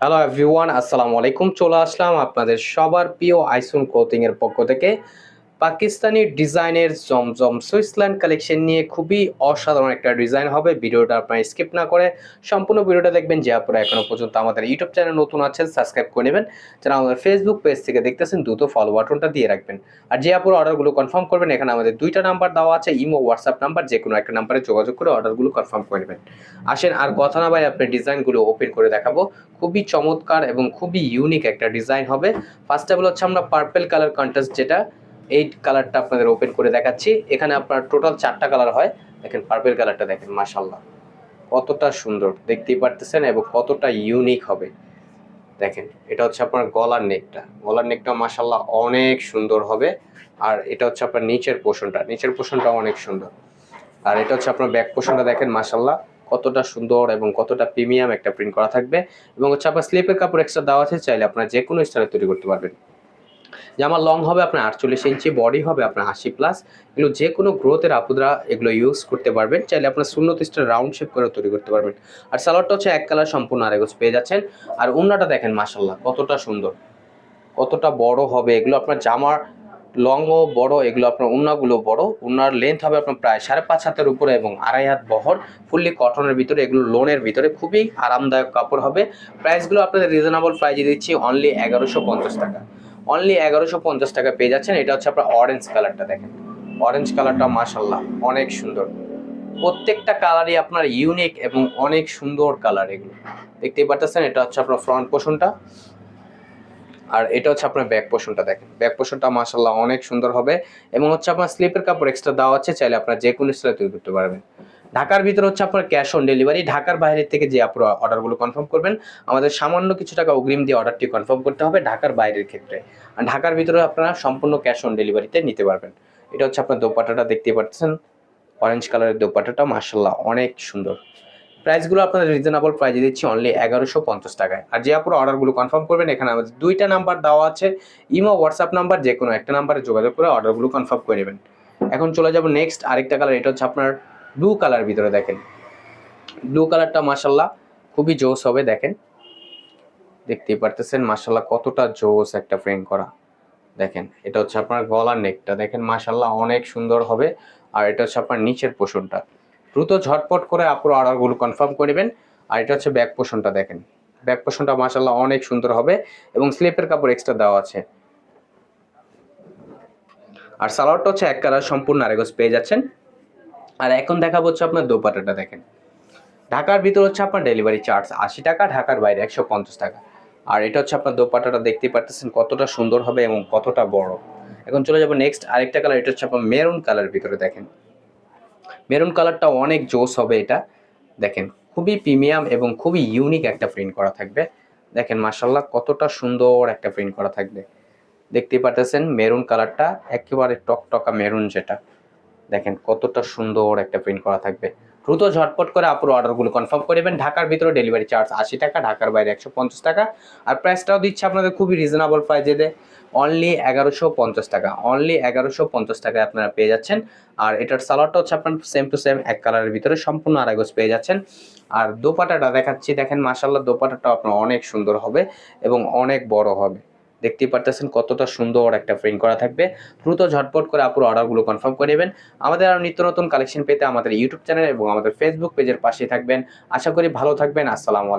Hello everyone আসসালামু আলাইকুম চলে আসলাম আপনাদের সবার প্রিয় আইসুন কোথিং এর পক্ষ থেকে। পাকিস্তানি ডিজাইনের জমজম সুইসল্যান্ড কালেকশন নিয়ে খুবই অসাধারণ একটা ডিজাইন হবে। ভিডিওটা আপনারা স্কিপ না করে সম্পূর্ণ ভিডিওটা দেখবেন। যে আপনারা এখনও পর্যন্ত আমাদের ইউটিউব চ্যানেল নতুন আছেন সাবস্ক্রাইব করে নেবেন। যারা আমাদের ফেসবুক পেজ থেকে দেখতেছেন, দ্রুত ফলো বাটনটা দিয়ে রাখবেন। আর যে আপুর অর্ডারগুলো কনফার্ম করবেন, এখানে আমাদের দুইটা নাম্বার দেওয়া আছে ইমো হোয়াটসঅ্যাপ নাম্বার যে কোনো একটা নাম্বারে যোগাযোগ করে অর্ডারগুলো কনফার্ম করে নেবেন। আসেন, আর কথা না ভাই আপনি ডিজাইনগুলো ওপেন করে দেখাবো। খুবই চমৎকার এবং খুবই ইউনিক একটা ডিজাইন হবে। ফার্স্ট অফ হচ্ছে আমরা পার্পেল কালার কন্ট্রাস্ট যেটা এই কালারটা আপনাদের ওপেন করে দেখাচ্ছি। এখানে আপনার টোটাল চারটা কালার হয়। দেখেন পার্পেল কালারটা দেখেন মাশাল্লাহ কতটা সুন্দর, দেখতেই পারতেছেন এবং কতটা ইউনিক হবে। দেখেন, এটা হচ্ছে আপনার গলার নেকটা গলার নেকটা মাশাল্লাহ অনেক সুন্দর হবে। আর এটা হচ্ছে আপনার নিচের পোষণটা নিচের পোষণটা অনেক সুন্দর। আর এটা হচ্ছে আপনার ব্যাক পোষণটা দেখেন মাশাল্লাহ কতটা সুন্দর এবং কতটা প্রিমিয়াম একটা প্রিন্ট করা থাকবে। এবং হচ্ছে আপনার স্লিপের কাপড় এক্সট্রা দেওয়া আছে, চাইলে আপনার যে কোনো স্টাইলে তৈরি করতে পারবেন। জামা লং হবে আপনার আটচল্লিশ ইঞ্চি বডি হবে আপনার আশি প্লাস এগুলো যে কোনো গ্রোথের আপুদরা এগুলো ইউজ করতে পারবেন। চাইলে আপনার শূন্য তিরিশটা রাউন্ড শেপ করে তৈরি করতে পারবেন। আর সালোয়ারটা হচ্ছে এক কালার সম্পূর্ণ আরেগোজ পেয়ে যাচ্ছেন। আর উন্নাটা দেখেন মাসাল্লাহ কতটা সুন্দর। কতটা বড় হবে। এগুলো আপনার জামার লংও বড়, এগুলো আপনার উন্নাগুলো বড়। উন্নার লেন্থ হবে আপনার প্রায় সাড়ে পাঁচ হাতের উপরে এবং আড়াই হাত বহর। ফুললি কটনের ভিতরে, এগুলো লোনের ভিতরে খুবই আরামদায়ক কাপড় হবে। প্রাইসগুলো আপনাদের রিজনেবল প্রাইজে দিচ্ছি অনলি এগারোশো পঞ্চাশ টাকা। অনলি এগারোশো পঞ্চাশ টাকা পেয়ে যাচ্ছেন। এটা হচ্ছে আপনার অরেঞ্জ কালারটা দেখেন। অরেঞ্জ কালারটা মাসাল্লাহ অনেক সুন্দর। প্রত্যেকটা কালারই আপনার ইউনিক এবং অনেক সুন্দর কালার এগুলো। দেখতেই পারতেছেন, এটা হচ্ছে আপনার ফ্রন্ট পোর্শনটা আর এটা হচ্ছে আপনার ব্যাক পোর্শনটা দেখেন। ব্যাক পোর্শনটা মাসাল্লাহ অনেক সুন্দর হবে। এবং হচ্ছে আপনার স্লিপের কাপড় এক্সট্রা দেওয়া আছে, চাইলে আপনার যে কোনো স্টাইলে তৈরি করতে পারবেন। ঢাকার ভিতরে হচ্ছে আপনার ক্যাশ অন ডেলিভারি ঢাকার বাইরে থেকে যে আপনার অর্ডারগুলো কনফার্ম করবেন, আমাদের সামান্য কিছু টাকা অগ্রিম দিয়ে অর্ডারটি কনফার্ম করতে হবে ঢাকার বাইরের ক্ষেত্রে। আর ঢাকার ভিতরে আপনারা সম্পূর্ণ ক্যাশ অন ডেলিভারিতে নিতে পারবেন। এটা হচ্ছে আপনার দোপাটাটা দেখতে পাচ্ছেন অরেঞ্জ কালারের দোপাটাটা মার্শাল্লাহ অনেক সুন্দর। প্রাইসগুলো আপনাদের রিজনেবল প্রাইজে দিচ্ছি অনলি এগারোশো পঞ্চাশ টাকায়। আর যে আপনার অর্ডারগুলো কনফার্ম করবেন, এখানে আমাদের দুইটা নাম্বার দেওয়া আছে ইমো হোয়াটসঅ্যাপ নাম্বার যে কোনো একটা নাম্বারে যোগাযোগ করে অর্ডারগুলো কনফার্ম করে নেবেন। এখন চলে যাব নেক্সট আরেকটা কালার এটা হচ্ছে আপনার ব্লু কালার ভিতরে দেখেন। ব্লু কালারটা মাসাল্লাহ খুবই জোস হবে, দেখেন। দেখতেই পারতেছেন মাসাল্লাহ কতটা জোস একটা ফ্রেম করা। দেখেন, এটা হচ্ছে আপনার গলার নেকটা দেখেন মাসাল্লাহ অনেক সুন্দর হবে। আর এটা হচ্ছে আপনার নিচের পোষণটা দ্রুত ঝটপট করে আপনার অর্ডারগুলো কনফার্ম করবেন আর এটা হচ্ছে ব্যাক পোষণটা দেখেন। ব্যাক পোষণটা মাসাল্লাহ অনেক সুন্দর হবে এবং স্লিপের কাপড় এক্সট্রা দেওয়া আছে। আর সালোয়ারটা হচ্ছে এক কালার সম্পূর্ণ আরেগজ পেয়ে যাচ্ছেন। আর এখন দেখাবো হচ্ছে আপনার দোপাটাটা দেখেন। ঢাকার ভিতর হচ্ছে আপনার ডেলিভারি চার্জ আশি টাকা, ঢাকার বাইরে একশো পঞ্চাশ টাকা। আর এটা হচ্ছে আপনার দোপাটাটা দেখতে পারতেছেন কতটা সুন্দর হবে এবং কতটা বড়। এখন চলে যাব নেক্সট আরেকটা কালার এটা হচ্ছে আপনার মেরুন কালার ভিতরে দেখেন। মেরুন কালারটা অনেক জোস হবে এটা। দেখেন, খুবই প্রিমিয়াম এবং খুবই ইউনিক একটা প্রিন্ট করা থাকবে। দেখেন মাসাল্লাহ কতটা সুন্দর একটা প্রিন্ট করা থাকবে। দেখতেই পারতেছেন মেরুন কালারটা একেবারে টকটকা মেরুন যেটা। দেখেন কতটা সুন্দর একটা প্রিন্ট করা থাকবে। দ্রুত ঝটপট করে আপুর অর্ডারগুলো কনফার্ম করবেন ঢাকার ভিতরে ডেলিভারি চার্জ আশি টাকা, ঢাকার বাইরে একশো পঞ্চাশ টাকা। আর প্রাইসটাও দিচ্ছে আপনাদের খুবই রিজনেবল প্রাইজে দেয় অনলি এগারোশো পঞ্চাশ টাকা অনলি এগারোশো পঞ্চাশ টাকায় আপনারা পেয়ে যাচ্ছেন। আর এটার সালোয়ারটা হচ্ছে আপনার সেম টু সেম এক কালারের ভিতরে সম্পূর্ণ আড়াইগোজ পেয়ে যাচ্ছেন। আর দোপাটাটা দেখাচ্ছি, দেখেন মাসাল্লাহ দোপাটাটা আপনার অনেক সুন্দর হবে এবং অনেক বড় হবে। দেখতেই পারতেছেন কতটা সুন্দর একটা প্রিন্ট করা থাকবে। দ্রুত ঝটপট করে আপুর অর্ডারগুলো কনফার্ম করে নেবেন। আমাদের আরও নিত্য নতুন কালেকশন পেতে আমাদের ইউটিউব চ্যানেল এবং আমাদের ফেসবুক পেজের পাশে থাকবেন। আশা করি ভালো থাকবেন। আসসালামু